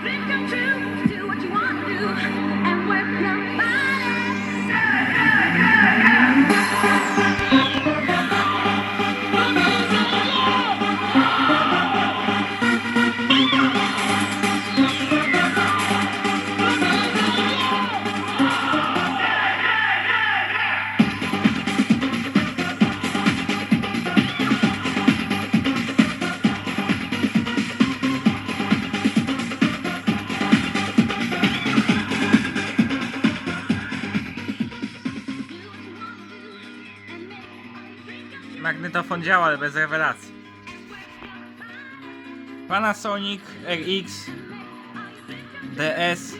dreams come true. Do what you want to do and work your body. Działa, ale bez rewelacji. Panasonic RX DS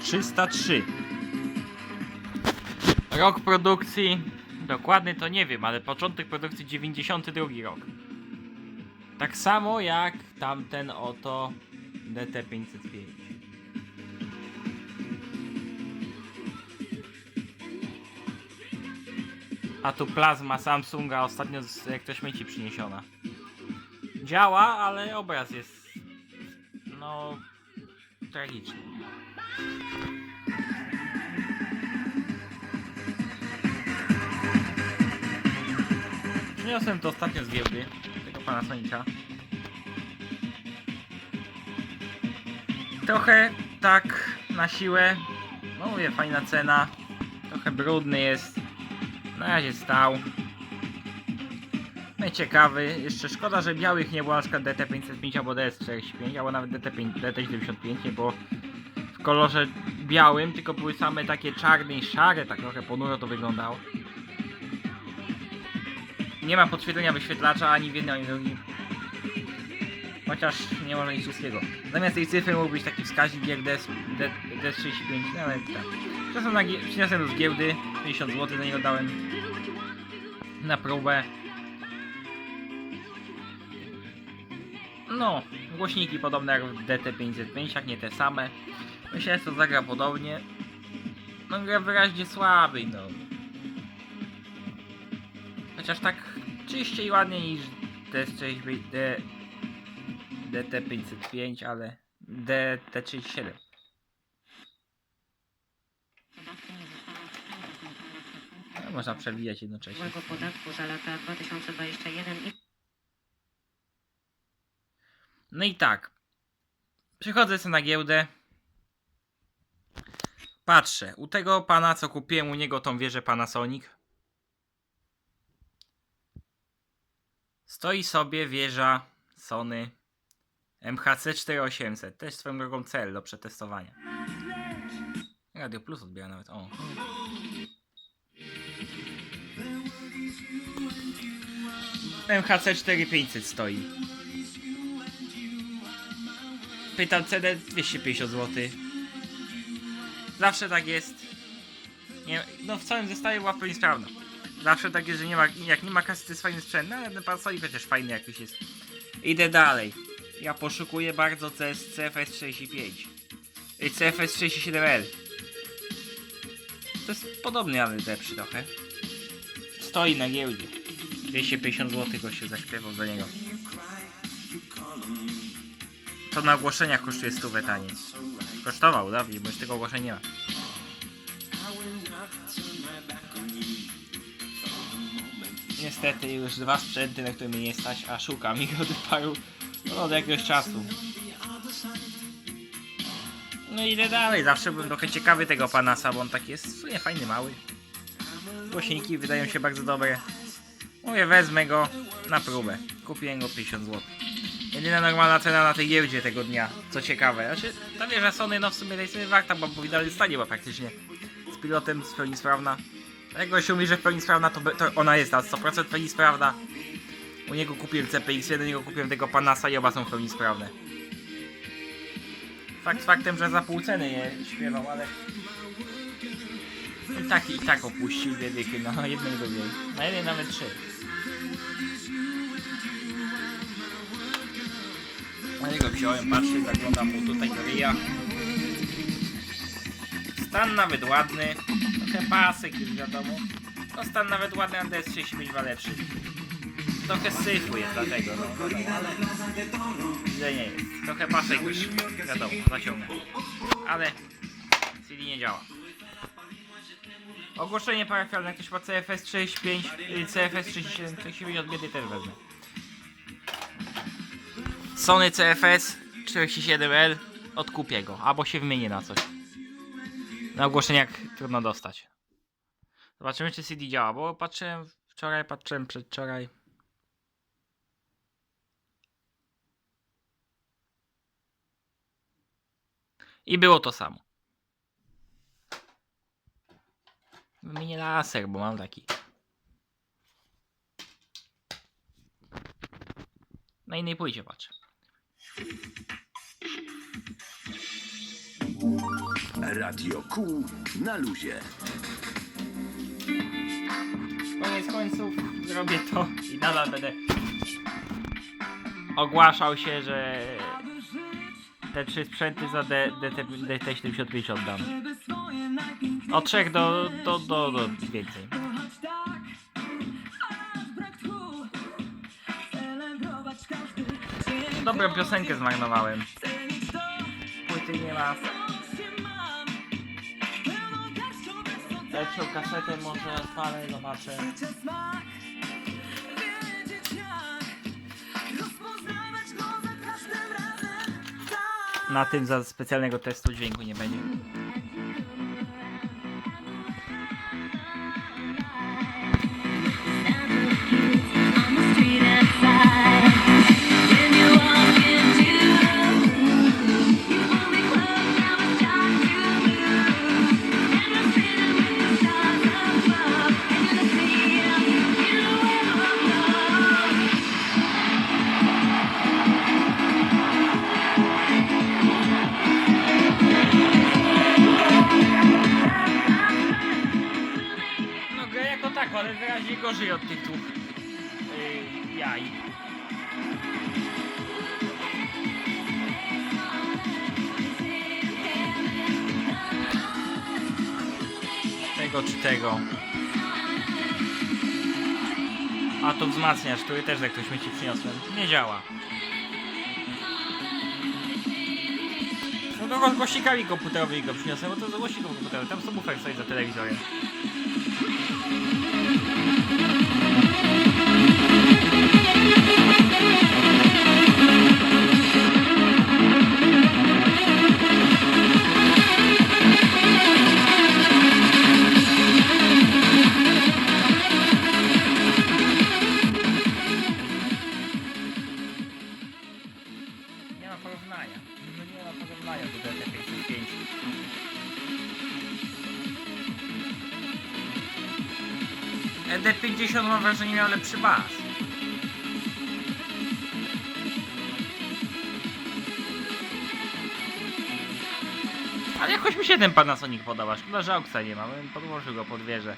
303 Rok produkcji dokładny to nie wiem, ale początek produkcji 92 rok. Tak samo jak tamten oto DT505. A tu plazma Samsunga ostatnio z elektrośmieci przyniesiona. Działa, ale obraz jest no tragiczny. Przyniosłem to ostatnio z giełdy tego pana Sonika. Trochę tak na siłę. No mówię, fajna cena. Trochę brudny jest. Na razie stał. No ciekawy. Jeszcze szkoda, że białych nie było na przykład DT505 albo DS45, albo nawet DT5, DT75 nie było w kolorze białym, tylko były same takie czarne i szare, tak trochę ponuro to wyglądało. Nie ma podświetlenia wyświetlacza ani w jednym, ani w drugim. Chociaż nie może nic wszystkiego. Zamiast tej cyfry mógł być taki wskaźnik jak DS, D, DS35, no ale tak. Czasem na, gie- przyniosłem z giełdy, 50 zł za niego dałem na próbę. No, głośniki podobne jak w DT505, jak nie te same. Myślę, że to zagra podobnie. No gra wyraźnie słabiej, no. Chociaż tak czyściej i ładniej niż DS6, D, DT505, ale DT37. No, można przewijać jednocześnie. podatku za lata 2021 i No i tak. Przychodzę sobie na giełdę. Patrzę. U tego pana, co kupiłem u niego tą wieżę Panasonic. Stoi sobie wieża Sony MHC 4800. Też swoją drogą cel do przetestowania. Radio Plus odbiera nawet. O. MHC 4500 stoi. Pytam cenę 250 zł. Zawsze tak jest. Nie, no w całym zestawie była w pełni. Zawsze tak jest, że nie ma, jak nie ma kasy, to jest fajny sprzęt, no ale ten Panasonic chociaż fajny jakiś jest. Idę dalej. Ja poszukuję bardzo CS CFS 35. y, CFS 37L. To jest podobny, ale lepszy trochę. Stoi na giełdzie. 250 zł go się zaśpiewał za niego. To na ogłoszeniach kosztuje stówę taniej. Kosztował, dawniej, bo już tego ogłoszeń nie ma. Niestety już dwa sprzęty, na które mnie nie stać, a szukam ich od paru, no, od jakiegoś czasu. No i idę dalej, zawsze byłem trochę ciekawy tego Panasa, bo on taki jest w sumie fajny, mały. Głośniki wydają się bardzo dobre. Mówię, wezmę go na próbę. Kupiłem go 50 zł. Jedyna normalna cena na tej giełdzie tego dnia, co ciekawe. Znaczy, ta wieża Sony, no w sumie tej sobie warta, bo w idealnym stanie była praktycznie. Z pilotem w pełni sprawna. Jak gościu mówi, że w pełni sprawna, to, to ona jest na 100% w pełni sprawna. U niego kupiłem CPX1, u niego kupiłem tego Panasa i oba są w pełni sprawne. Fakt faktem, że za pół ceny je śpiewał, ale... Tak, i tak opuścił dwie dychy, no jednej drugiej. Na jednej nawet trzy. Na niego wziąłem, patrzę, zaglądam mu tutaj do ryja. Stan nawet ładny, trochę pasek już wiadomo. No stan nawet ładny, a DS35 ma lepszy. trochę syfu jest dlatego, no. wiadomo, ale źle nie jest. Trochę pasek już, wiadomo, zaciąga. Ale CD nie działa. Ogłoszenie parafialne, ktoś ma CFS 35, y, CFS 37, 39 od biedy też wezmę. Sony CFS 47L odkupię go, albo się wymienię na coś. Na ogłoszeniach trudno dostać. Zobaczymy czy CD działa, bo patrzyłem wczoraj, patrzyłem przedwczoraj. I było to samo. Wymienię laser, bo mam taki. Na innej płycie patrzę. Radio Q na luzie. Koniec końców zrobię to i nadal będę ogłaszał się, że te trzy sprzęty za DT75 oddam. Od trzech do, do, do, do więcej. Dobrą piosenkę zmarnowałem. Płyty nie ma. Lepszą kasetę może odpalę, zobaczę. Na tym za specjalnego testu dźwięku nie będzie. Tego czy tego. A to wzmacniacz, który też jak ktoś mi ci przyniosłem. Nie działa. No to z głośnikami komputerowymi go przyniosłem, bo to z głośników komputerowych. Tam subwoofer stoi za telewizorem. ED50 mam wrażenie miał lepszy bas. Ale jakoś mi się ten Panasonic podoba. Szkoda, że aukcja nie ma. Bym podłożył go pod wieżę.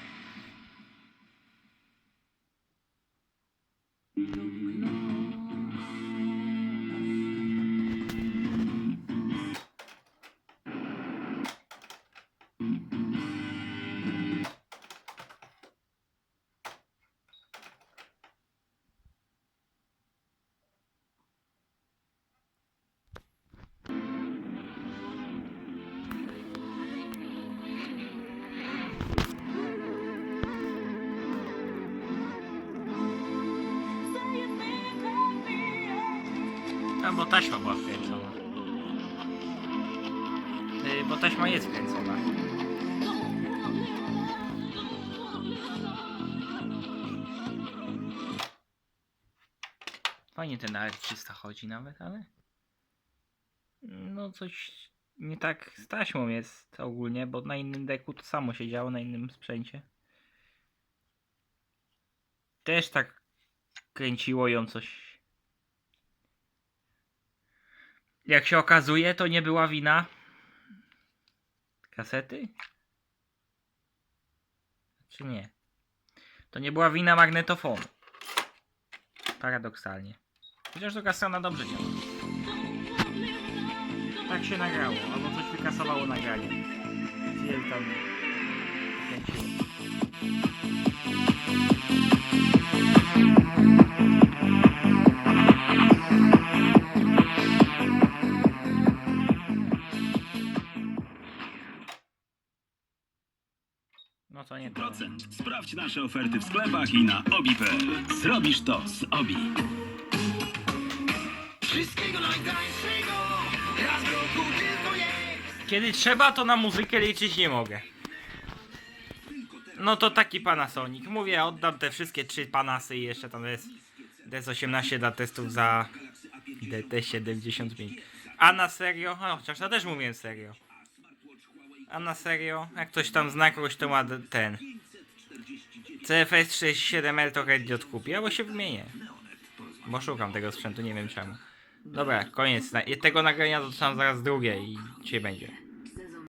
Bo taśma była wkręcona. Yy, bo taśma jest wkręcona. Fajnie ten AR300 chodzi nawet, ale... No coś nie tak z taśmą jest ogólnie, bo na innym deku to samo się działo, na innym sprzęcie. Też tak kręciło ją coś Jak się okazuje, to nie była wina kasety? Czy nie? To nie była wina magnetofonu. Paradoksalnie. Chociaż druga strona dobrze działa. Tak się nagrało, albo coś wykasowało nagranie. Wiel tam kręciło. Nie to. Procent. Sprawdź nasze oferty w sklepach i na obi.pl. Zrobisz to z Obi. Kiedy trzeba, to na muzykę liczyć nie mogę. No to taki Panasonic. Mówię, oddam te wszystkie trzy Panasy i jeszcze tam jest DS18 dla testów za DT75. A na serio? No, chociaż ja też mówię serio. A na serio? Jak ktoś tam zna kogoś, to ma ten. CFS 67L to chętnie odkupię, bo się wymienię. Bo szukam tego sprzętu, nie wiem czemu. Dobra, koniec. Tego nagrania dotrzymam zaraz drugie i dzisiaj będzie.